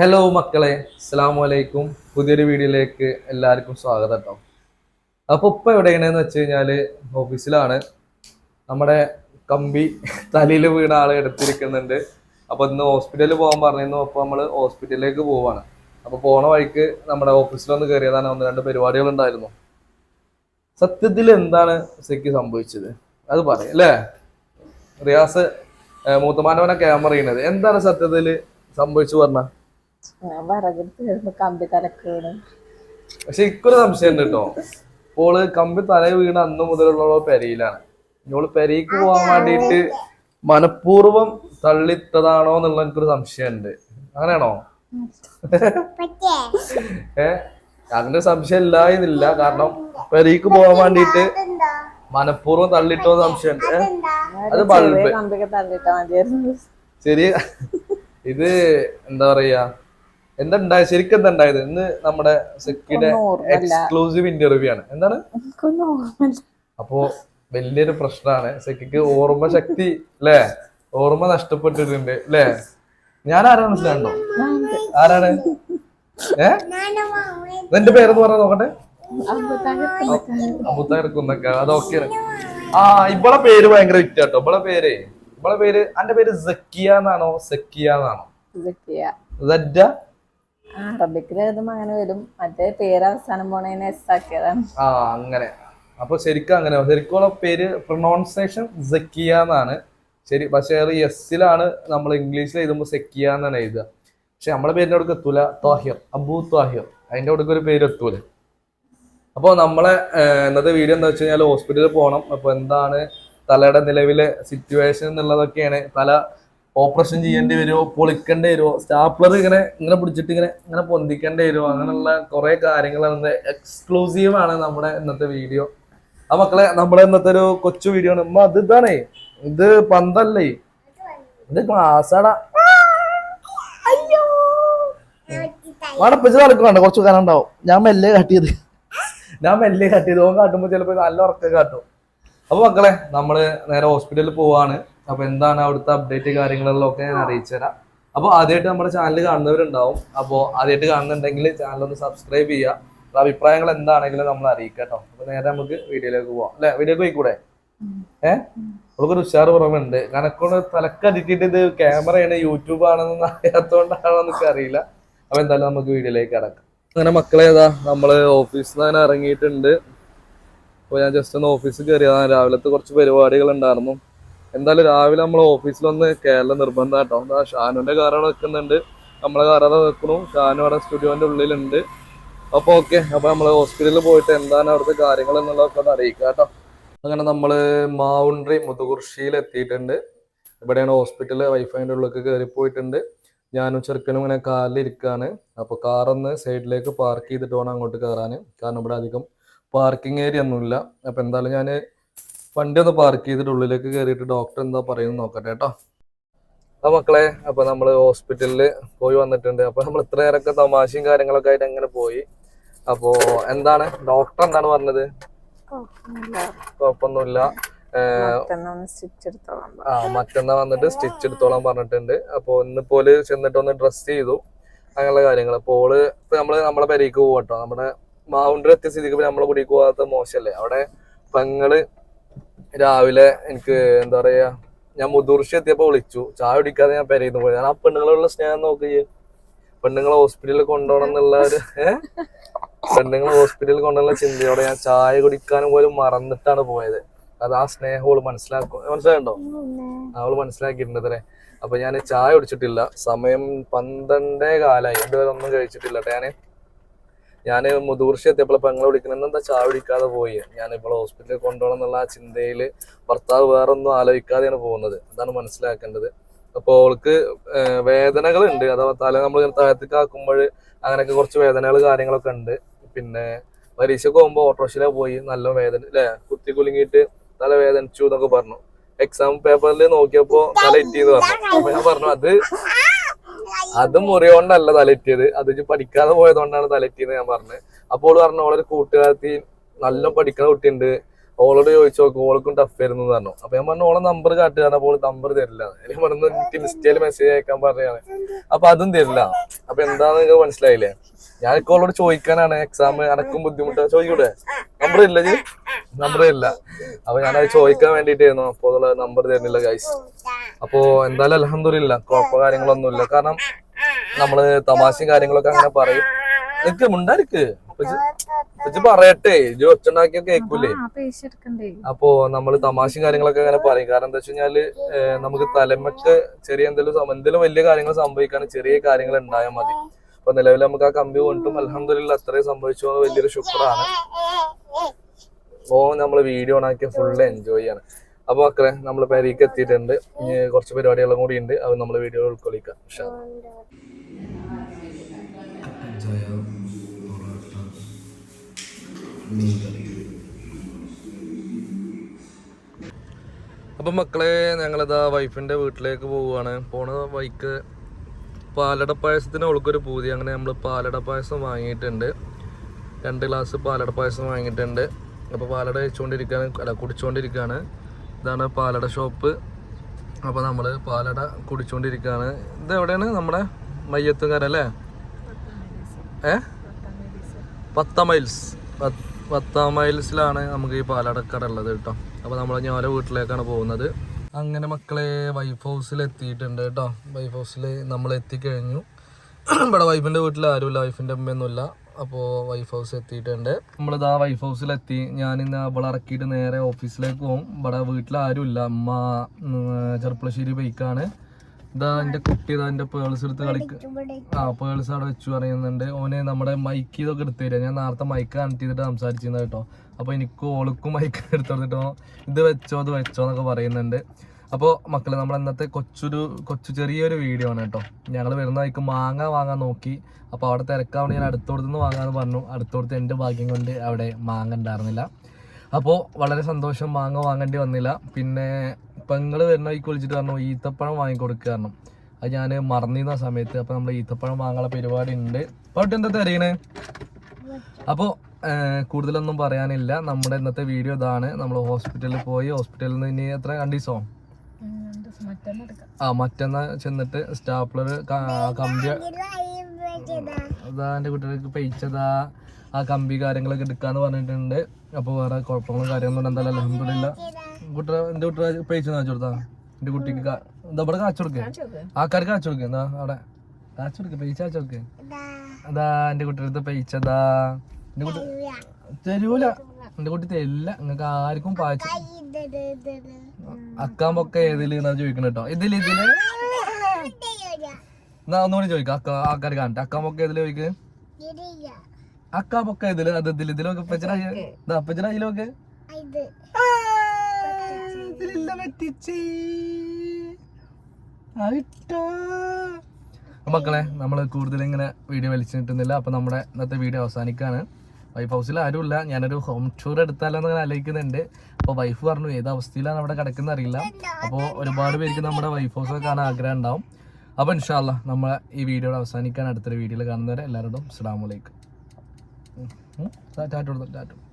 Hello മക്കളെ. അസ്സാം വലൈക്കും പുതിയൊരു വീഡിയോയിലേക്ക് എല്ലാവർക്കും സ്വാഗതം കേട്ടോ. അപ്പോൾ ഇപ്പോൾ എവിടെയാണെന്ന് വെച്ച് കഴിഞ്ഞാൽ ഓഫീസിലാണ്. നമ്മുടെ കമ്പി തലയിൽ വീണ ആൾ എടുത്തിരിക്കുന്നുണ്ട്. അപ്പോൾ ഇന്ന് ഹോസ്പിറ്റലിൽ പോകാൻ പറഞ്ഞിരുന്നു. അപ്പോൾ നമ്മൾ ഹോസ്പിറ്റലിലേക്ക് പോവാണ്. അപ്പോൾ പോണ വഴിക്ക് നമ്മുടെ ഓഫീസിലൊന്ന് കയറിയതാണ് ഒന്ന് രണ്ട് പരിപാടികൾ ഉണ്ടായിരുന്നു. സത്യത്തിൽ എന്താണ് ശരിക്കും സംഭവിച്ചത്? അത് പറയും അല്ലേ? റിയാസ് മൂത്തമാനവനെ ക്യാമറ ചെയ്യുന്നത് എന്താണ് സത്യത്തിൽ സംഭവിച്ചു പറഞ്ഞ? ഞാൻ വിറകെടുത്ത് വരുമ്പോ കമ്പി തലക്കേട്. പക്ഷെ ഇക്കൊരു സംശയം ഉണ്ട് കേട്ടോ. ഓൾ കമ്പി തല വീണ അന്ന് മുതലുള്ള പെരയിലാണ്. ഇവൾ പെരയ്ക്ക് പോവാൻ വേണ്ടിയിട്ട് മനഃപൂർവം തള്ളിത്തതാണോ എന്നുള്ള എനിക്കൊരു സംശയമുണ്ട്. അങ്ങനെയാണോ? ഏ? അങ്ങനെ സംശയം ഇല്ല എന്നില്ല കാരണം പെരയ്ക്ക് പോവാൻ വേണ്ടിയിട്ട് മനഃപൂർവം തള്ളിട്ടോ എന്ന് സംശയമുണ്ട്. അത് ബൾബ്. ചെറിയ ശരി ഇത് എന്താ പറയാ? എന്താ ഉണ്ടായത് ശരിക്കും എന്താ ഉണ്ടായത് ഇന്ന് നമ്മുടെ സെക്കിയുടെ എക്സ്ക്ലൂസീവ് ഇന്റർവ്യൂ ആണ്. എന്താണ്? അപ്പോ വലിയൊരു പ്രശ്നമാണ്. സെക്കിക്ക് ഓർമ്മ ശക്തി അല്ലേ ഓർമ്മ നഷ്ടപ്പെട്ടിട്ടുണ്ട് അല്ലേ ഞാൻ ആരാണ് മനസ്സിലാണ്ടോ ആരാണ്? ഏ? എന്റെ പേരെന്ന് പറഞ്ഞാൽ നോക്കട്ടെ. അബുത്താർക്കുന്നൊക്കെ അതൊക്കെ ആ ഇവളെ പേര് ഭയങ്കര വിറ്റാട്ടോ ഇവളെ പേര്. ഇവളെ പേര് എന്റെ പേര് സക്കിയ എന്നാണോ? സക്കിയ എന്നാണോ? സജ്ജ അറബിക്കിൽ എഴുതുമ്പോ അങ്ങനെ വരും. മറ്റേ പേര് അവസാനം പോണേനെ എസ് ആക്കിയതാണ്. ആ അങ്ങനെ. അപ്പൊ ശരിക്കും അങ്ങനെ. ശരിക്കുള്ള പേര് പ്രൊണൗൺസിയേഷൻ സെക്കിയ എന്നാണ്. ശരി പക്ഷെ അത് എസ്സിലാണ് നമ്മൾ ഇംഗ്ലീഷിൽ എഴുതുമ്പോൾ സെക്കിയ എന്നാണ് എഴുതുക. പക്ഷെ നമ്മളെ പേരിന്റെ അടുക്ക് എത്തൂല. താഹിർ അബു താഹിർ അതിന്റെ അടുക്ക് ഒരു പേര് എത്തൂല. അപ്പോൾ നമ്മളെ ഇന്നത്തെ വീഡിയോ എന്താ വെച്ച് കഴിഞ്ഞാൽ ഹോസ്പിറ്റലിൽ പോകണം അപ്പോൾ എന്താണ് തലയുടെ നിലവിലെ സിറ്റുവേഷൻ എന്നുള്ളതൊക്കെയാണ്. തല ഓപ്പറേഷൻ ചെയ്യേണ്ടി വരുമോ? പൊളിക്കേണ്ടി വരുമോ? സ്റ്റാപ്ലർ ഇങ്ങനെ ഇങ്ങനെ പിടിച്ചിട്ട് ഇങ്ങനെ ഇങ്ങനെ പൊന്തിക്കേണ്ടി വരുമോ? അങ്ങനെയുള്ള കുറെ കാര്യങ്ങളാണ് എക്സ്ക്ലൂസീവ് ആണ് നമ്മുടെ ഇന്നത്തെ വീഡിയോ ആ മക്കളെ നമ്മുടെ ഇന്നത്തെ ഒരു കൊച്ചു വീഡിയോ ആണ്. അമ്മ അത് ഇതാണേ. ഇത് പന്തല്ലേ? ഇത് ക്ലാസ്സാടാ വടപ്പിച്ച് നടക്കുന്നുണ്ട്. കുറച്ച് കാരണം ഉണ്ടാവും. ഞാൻ മെല്ലെ കാട്ടിയത് ഞാൻ മെല്ലെ കാട്ടിയത് ഓൻ കാട്ടുമ്പോൾ ചിലപ്പോൾ നല്ല ഉറക്കം കാട്ടും. അപ്പൊ മക്കളെ നമ്മൾ നേരെ ഹോസ്പിറ്റലിൽ പോവാണ്. അപ്പൊ എന്താണ് അവിടുത്തെ അപ്ഡേറ്റ് കാര്യങ്ങളിലൊക്കെ ഞാൻ അറിയിച്ചു തരാം. അപ്പോൾ ആദ്യമായിട്ട് നമ്മുടെ ചാനൽ കാണുന്നവരുണ്ടാവും. അപ്പോൾ ആദ്യമായിട്ട് കാണുന്നുണ്ടെങ്കിൽ ചാനൽ ഒന്ന് സബ്സ്ക്രൈബ് ചെയ്യുക. അഭിപ്രായങ്ങൾ എന്താണെങ്കിലും നമ്മൾ അറിയിക്കാം കേട്ടോ. അപ്പൊ നേരെ നമുക്ക് വീഡിയോയിലേക്ക് പോവാം. അല്ലെ? വീഡിയോക്ക് പോയിക്കൂടെ? ഏഹ് നമുക്കൊരു ഉഷാർ കുറവുണ്ട് കണക്കൊണ്ട് തലക്കടിക്കിട്ട് ഇത് ക്യാമറയാണ് യൂട്യൂബ് ആണെന്ന് അറിയാത്തോണ്ടാണോ എന്നൊക്കെ അറിയില്ല. അപ്പൊ എന്തായാലും നമുക്ക് വീഡിയോയിലേക്ക് കിടക്കാം. അങ്ങനെ മക്കളെ ഏതാ? നമ്മൾ ഓഫീസിൽ നിന്ന് അങ്ങനെ ഇറങ്ങിയിട്ടുണ്ട്. അപ്പോൾ ഞാൻ ജസ്റ്റ് ഒന്ന് ഓഫീസിൽ കയറിയതാണ് രാവിലത്തെ കുറച്ച് പരിപാടികൾ ഉണ്ടായിരുന്നു. എന്തായാലും രാവിലെ നമ്മൾ ഓഫീസിൽ വന്ന് കേരള നിർബന്ധം കേട്ടോ എന്താ ഷാനുവിന്റെ കാർ അവിടെ വെക്കുന്നുണ്ട് നമ്മളെ കാർ അവിടെ വെക്കണു ഷാനു അവിടെ സ്റ്റുഡിയോന്റെ ഉള്ളിലുണ്ട്. അപ്പോൾ ഓക്കെ അപ്പോൾ നമ്മൾ ഹോസ്പിറ്റലിൽ പോയിട്ട് എന്താണ് അവിടുത്തെ കാര്യങ്ങൾ എന്നുള്ളതൊക്കെ ഒന്ന് അറിയിക്കുക കേട്ടോ. അങ്ങനെ നമ്മൾ മാവുണ്ട്രി മുതുകുർഷിയിൽ എത്തിയിട്ടുണ്ട്. ഇവിടെയാണ് ഹോസ്പിറ്റൽ വൈഫൈന്റെ ഉള്ളിലേക്ക് കയറി പോയിട്ടുണ്ട്. ഞാനും ചെറുക്കനും ഇങ്ങനെ കാറിലിരിക്കുകയാണ് അപ്പോൾ കാറൊന്ന് സൈഡിലേക്ക് പാർക്ക് ചെയ്തിട്ട് വേണം അങ്ങോട്ട് കയറാൻ കാരണം ഇവിടെ അധികം പാർക്കിംഗ് ഏരിയ ഒന്നുമില്ല. അപ്പോൾ എന്തായാലും ഞാൻ വണ്ടി ഒന്ന് പാർക്ക് ചെയ്തിട്ട് ഉള്ളിലേക്ക് കയറിയിട്ട് ഡോക്ടർ എന്താ പറയുന്നത് നോക്കട്ടെ കേട്ടോ ആ മക്കളെ അപ്പൊ നമ്മൾ ഹോസ്പിറ്റലിൽ പോയി വന്നിട്ടുണ്ട്. അപ്പൊ നമ്മൾ ഇത്ര നേരമൊക്കെ തമാശയും കാര്യങ്ങളൊക്കെ ആയിട്ട് അങ്ങനെ പോയി. അപ്പോൾ എന്താണ്? ഡോക്ടർ എന്താണ് പറഞ്ഞത്? കുഴപ്പമൊന്നുമില്ല. ആ മറ്റന്നാ വന്നിട്ട് സ്റ്റിച്ച് എടുത്തോളാൻ പറഞ്ഞിട്ടുണ്ട്. അപ്പോൾ ഇന്നിപ്പോൽ ചെന്നിട്ട് ഒന്ന് ഡ്രസ് ചെയ്തു. അങ്ങനെയുള്ള കാര്യങ്ങൾ അപ്പോൾ ഓൾ ഇപ്പൊ നമ്മൾ നമ്മളെ പെരേക്ക് പോകട്ടോ നമ്മുടെ മാവുണ്ടർ എത്തിയ സ്ഥിതിക്ക് നമ്മളെ കുടിക്ക് പോകാത്ത മോശമല്ലേ അവിടെ പെങ്ങൾ രാവിലെ എനിക്ക് എന്താ പറയാ ഞാൻ മുതിർച്ച എത്തിയപ്പോ വിളിച്ചു. ചായ കുടിക്കാതെ ഞാൻ പെരയിന്ന് പോയി. ഞാൻ ആ പെണ്ണുങ്ങളുള്ള സ്നേഹം നോക്കുകയും പെണ്ണുങ്ങളെ ഹോസ്പിറ്റലിൽ കൊണ്ടുപോകണം എന്നുള്ള ഒരു പെണ്ണുങ്ങളെ ഹോസ്പിറ്റലിൽ കൊണ്ടുള്ള ചിന്തയോടെ ഞാൻ ചായ കുടിക്കാനും പോലും മറന്നിട്ടാണ് പോയത്. അത് ആ സ്നേഹം അവൾ മനസ്സിലാക്കും. മനസ്സിലായിട്ടോ അവൾ മനസ്സിലാക്കിയിട്ടുണ്ട് അത്രേ അപ്പൊ ഞാൻ ചായ കുടിച്ചിട്ടില്ല. സമയം പന്ത്രണ്ടേ കാലായി. ഇതുവരെ ഒന്നും കഴിച്ചിട്ടില്ല ട്ടോ ഞാൻ മുതിർച്ച എത്തിയപ്പോൾ പെങ്ങളെ വിളിക്കണമെന്ന് എന്താ ചാവിടിക്കാതെ പോയി? ഞാൻ ഇപ്പോൾ ഹോസ്പിറ്റലിൽ കൊണ്ടുപോകണം എന്നുള്ള ആ ചിന്തയിൽ ഭർത്താവ് വേറെ ഒന്നും ആലോചിക്കാതെയാണ് പോകുന്നത്. അതാണ് മനസ്സിലാക്കേണ്ടത്. അപ്പോൾ അവൾക്ക് വേദനകൾ ഉണ്ട് അഥവാ തല നമ്മൾ താഴത്തേക്ക് ആക്കുമ്പോൾ അങ്ങനെയൊക്കെ കുറച്ച് വേദനകൾ കാര്യങ്ങളൊക്കെ ഉണ്ട്. പിന്നെ പരീക്ഷയ്ക്ക് പോകുമ്പോൾ ഓട്ടോറിക്ഷയിലെ പോയി നല്ല വേദന അല്ലേ കുത്തി കുലുങ്ങിയിട്ട് തല വേദനിച്ചു എന്നൊക്കെ പറഞ്ഞു. എക്സാം പേപ്പറിൽ നോക്കിയപ്പോ തല ഇറ്റിന്ന് പറഞ്ഞു. അപ്പൊ ഞാൻ പറഞ്ഞു അത് അത് മുറിയോണ്ടല്ല തലറ്റിയത് അത് പഠിക്കാതെ പോയതുകൊണ്ടാണ് തലറ്റിയെന്ന് ഞാൻ പറഞ്ഞത്. അപ്പോൾ പറഞ്ഞു ഓളൊരു കൂട്ടുകാരത്തി നല്ല പഠിക്കുന്ന കുട്ടിയുണ്ട്. ഓളോട് ചോദിച്ചു നോക്കും ഓൾക്കും ടഫ് ആയിരുന്നു എന്ന് പറഞ്ഞു. അപ്പൊ ഞാൻ പറഞ്ഞു ഓളെ നമ്പർ കാട്ടുക. അപ്പോൾ നമ്പർ തരില്ല. എനിക്ക് പറഞ്ഞു എനിക്ക് ഇൻസ്റ്റയിൽ മെസ്സേജ് അയക്കാൻ പറയാണ്. അപ്പൊ അതും തരില്ല. അപ്പൊ എന്താന്ന് നിങ്ങൾക്ക് മനസ്സിലായില്ലേ? ഞാൻ ഓളോട് ചോദിക്കാനാണ് എക്സാം അനക്കും ബുദ്ധിമുട്ടാ. ചോദിക്കൂടെ? നമ്പർ ഇല്ല നമ്പർ ഇല്ല. അപ്പൊ ഞാനത് ചോദിക്കാൻ വേണ്ടിട്ടായിരുന്നു അപ്പൊ നമ്പർ തരുന്നില്ല ഗൈസ് അപ്പോ എന്തായാലും അലഹമില്ല കുഴപ്പ കാര്യങ്ങളൊന്നുമില്ല. കാരണം നമ്മൾ തമാശയും കാര്യങ്ങളൊക്കെ അങ്ങനെ പറയും. നിക്ക് മുണ്ടാരിക്ക് പറയട്ടെ. ഇജ് ഒച്ചുണ്ടാക്കിയ കേക്കൂലേ. ആ പേശ എടുക്കണ്ടേ. അപ്പോ നമ്മൾ തമാശയും കാര്യങ്ങളൊക്കെ അങ്ങനെ പറയും. കാരണം എന്താ വെച്ച് കഴിഞ്ഞാൽ നമുക്ക് തലമൊക്കെ ചെറിയ എന്തെങ്കിലും എന്തെങ്കിലും വലിയ കാര്യങ്ങൾ സംഭവിക്കാൻ ചെറിയ കാര്യങ്ങൾ ഉണ്ടായാൽ മതി. അപ്പൊ നിലവിൽ നമുക്ക് ആ കമ്പി കൊണ്ടും അലഹമില്ല അത്രയും സംഭവിച്ചു എന്ന് വലിയൊരു ശുക്രാണ്. ഓ നമ്മൾ വീഡിയോ ഓണാക്കി ഫുള്ള് എൻജോയ് ചെയ്യാണ്. അപ്പൊ മക്കളെ നമ്മൾ പെരീക്ക് എത്തിയിട്ടുണ്ട്. കുറച്ച് പരിപാടികളും കൂടി ഉണ്ട്. അത് നമ്മൾ വീഡിയോ ഉൾക്കൊള്ളിക്കാം. അപ്പം മക്കളെ ഞങ്ങളിതാ വൈഫിന്റെ വീട്ടിലേക്ക് പോവുകയാണ്. പോണ വൈക്ക് പാലട പായസത്തിന് അവൾക്കൊരു പൂതി. അങ്ങനെ നമ്മൾ പാലട പായസം വാങ്ങിയിട്ടുണ്ട്. രണ്ട് ഗ്ലാസ് പാലട പായസം വാങ്ങിയിട്ടുണ്ട്. അപ്പോൾ പാലട കഴിച്ചുകൊണ്ടിരിക്കുകയാണ് അല്ല കുടിച്ചുകൊണ്ടിരിക്കുകയാണ് ഇതാണ് പാലട ഷോപ്പ് അപ്പോൾ നമ്മൾ പാലട കുടിച്ചുകൊണ്ടിരിക്കുകയാണ് ഇത് എവിടെയാണ് നമ്മുടെ മയ്യത്തുകാരൻ അല്ലേ ഏ? പത്ത മൈൽസ് പത്ത് മൈൽസിലാണ് നമുക്ക് ഈ പാലടക്കട ഉള്ളത് കേട്ടോ. അപ്പോൾ നമ്മൾ ഞാൻ വീട്ടിലേക്കാണ് പോകുന്നത്. അങ്ങനെ മക്കളെ വൈഫ് ഹൗസിൽ എത്തിയിട്ടുണ്ട് കേട്ടോ. വൈഫ് ഹൗസിൽ നമ്മൾ എത്തിക്കഴിഞ്ഞു. ഇവിടെ വൈഫിന്റെ വീട്ടിൽ ആരുമില്ല വൈഫിന്റെ അമ്മയൊന്നുമില്ല അപ്പോൾ വൈഫ് ഹൗസ് എത്തിയിട്ടുണ്ട്. നമ്മളിതാ വൈഫ് ഹൗസിലെത്തി ഞാനിന്ന് ഞാൻ ഇന്ന് അവളെ ഇറക്കിയിട്ട് നേരെ ഓഫീസിലേക്ക് പോകും ഇവിടെ വീട്ടിൽ ആരുമില്ല. അമ്മ ചെറുപ്പളശ്ശേരി ബൈക്കാണ്. ഇതാ എന്റെ കുട്ടി ഇതാ എന്റെ പേൾസ് എടുത്ത് കളിക്ക ആ പേൾസ് അവിടെ വെച്ചു പറയുന്നുണ്ട്. ഓന് നമ്മുടെ മൈക്ക് ഇതൊക്കെ എടുത്തു തരിക ഞാൻ നേരത്തെ മൈക്ക് കണക്ട് ചെയ്തിട്ട് സംസാരിച്ചിരുന്നത് കേട്ടോ. അപ്പോൾ എനിക്കും ഓൾക്കും മൈക്ക് എടുത്തു തന്നിട്ടോ ഇത് വെച്ചോ അത് വെച്ചോ എന്നൊക്കെ പറയുന്നുണ്ട്. അപ്പോൾ മക്കളെ നമ്മൾ ഇന്നത്തെ കൊച്ചൊരു കൊച്ചു ചെറിയൊരു വീഡിയോ ആണ് കേട്ടോ. ഞങ്ങൾ വഴിക്ക് മാങ്ങ വാങ്ങാൻ നോക്കി. അപ്പോൾ അവിടെ തിരക്കാവണ ഞാൻ അടുത്തോടത്ത് നിന്ന് വാങ്ങാമെന്ന് പറഞ്ഞു. അടുത്തോടത്ത് എന്റെ ഭാഗ്യം കൊണ്ട് അവിടെ മാങ്ങ ഉണ്ടായിരുന്നില്ല. അപ്പോൾ വളരെ സന്തോഷം മാങ്ങ വാങ്ങേണ്ടി വന്നില്ല. പിന്നെ പെങ്ങൾ വരുന്ന വഴിക്ക് വിളിച്ചിട്ട് പറഞ്ഞു ഈത്തപ്പഴം വാങ്ങിക്കൊടുക്കുക കാരണം അത് ഞാൻ മറന്നിരുന്ന സമയത്ത് അപ്പോൾ നമ്മൾ ഈത്തപ്പഴം വാങ്ങാനുള്ള പരിപാടി ഉണ്ട്. അപ്പോൾ എന്താ തരീണേ? അപ്പോൾ കൂടുതലൊന്നും പറയാനില്ല. നമ്മുടെ ഇന്നത്തെ വീഡിയോ ഇതാണ്. നമ്മൾ ഹോസ്പിറ്റലിൽ പോയി ഹോസ്പിറ്റലിൽ നിന്ന് ഇനി എത്ര എടുക്കാം ആ മറ്റന്നാ ചെന്നിട്ട് സ്റ്റാപ്ലർ കമ്പി അതാ എന്റെ കുട്ടികൾക്ക് പെയിച്ചതാ. ആ കമ്പി കാര്യങ്ങളൊക്കെ എടുക്കാന്ന് പറഞ്ഞിട്ടുണ്ട്. അപ്പോൾ വേറെ കുഴപ്പങ്ങളും കാര്യങ്ങളും എന്തായാലും അലഹമില്ല കുട്ടികളെ എന്റെ കുട്ടികൾ പെയിച്ചു കാണിച്ചു കൊടുത്താ? എന്റെ കുട്ടിക്ക് എന്താ ഇവിടെ കാച്ചു കൊടുക്കേ. ആൾക്കാർക്ക് കാച്ചു കൊടുക്കേ. എന്താ അവിടെ. കാച്ചു കൊടുക്കേ. പെയിച്ച കാച്ചു കൊടുക്കേ. അതാ എന്റെ കുട്ടിയുടെ പെയിച്ചതാ. എന്റെ കുട്ടി തരൂല. എന്റെ കുട്ടി തെല്ല. നിങ്ങൾക്ക് ആർക്കും പാച്ച അക്കാമ്പൊക്കെ ഏതിൽ എന്നാ ചോദിക്കണം കേട്ടോ ഇതിൽ ഇതിൽ. എന്നാ ഒന്നുകൂടി ചോദിക്കാം. അക്ക ആൾക്കാർ കാണട്ടെ. അക്കാൻ പൊക്ക ഏതിൽ ചോദിക്ക്? അക്കാമ്പൊക്കെ ഇതിൽ അത് ഇതിൽ ഇതിലൊക്കെ അപ്പച്ചന പച്ചനായിലൊക്കെ ഇതിലില്ല പറ്റിച്ചേ. ആയിട്ടാ മക്കളെ നമ്മൾ കൂടുതൽ ഇങ്ങനെ വീഡിയോ വലിച്ചു കിട്ടുന്നില്ല അപ്പൊ നമ്മുടെ ഇന്നത്തെ വീഡിയോ അവസാനിക്കാണ്. വൈഫ് ഹൗസിൽ ആരുമില്ല ഞാനൊരു ഹോം ടൂർ എടുത്താലോ എന്ന് ഇങ്ങനെ ആലോചിക്കുന്നുണ്ട് അപ്പോൾ വൈഫ് പറഞ്ഞു ഏത് അവസ്ഥയിലാണ് അവിടെ കിടക്കുന്നത് അറിയില്ല അപ്പോൾ ഒരുപാട് പേർക്ക് നമ്മുടെ വൈഫ് ഹൗസ് കാണാൻ ആഗ്രഹം ഉണ്ടാവും അപ്പോൾ ഇൻഷാല്ല നമ്മൾ ഈ വീഡിയോയുടെ അവസാനിക്കാൻ അടുത്തൊരു വീഡിയോയിൽ കാണുന്നവരെ എല്ലാവരോടും അസ്സാം വലൈക്കും ടാറ്റ ടാറ്റ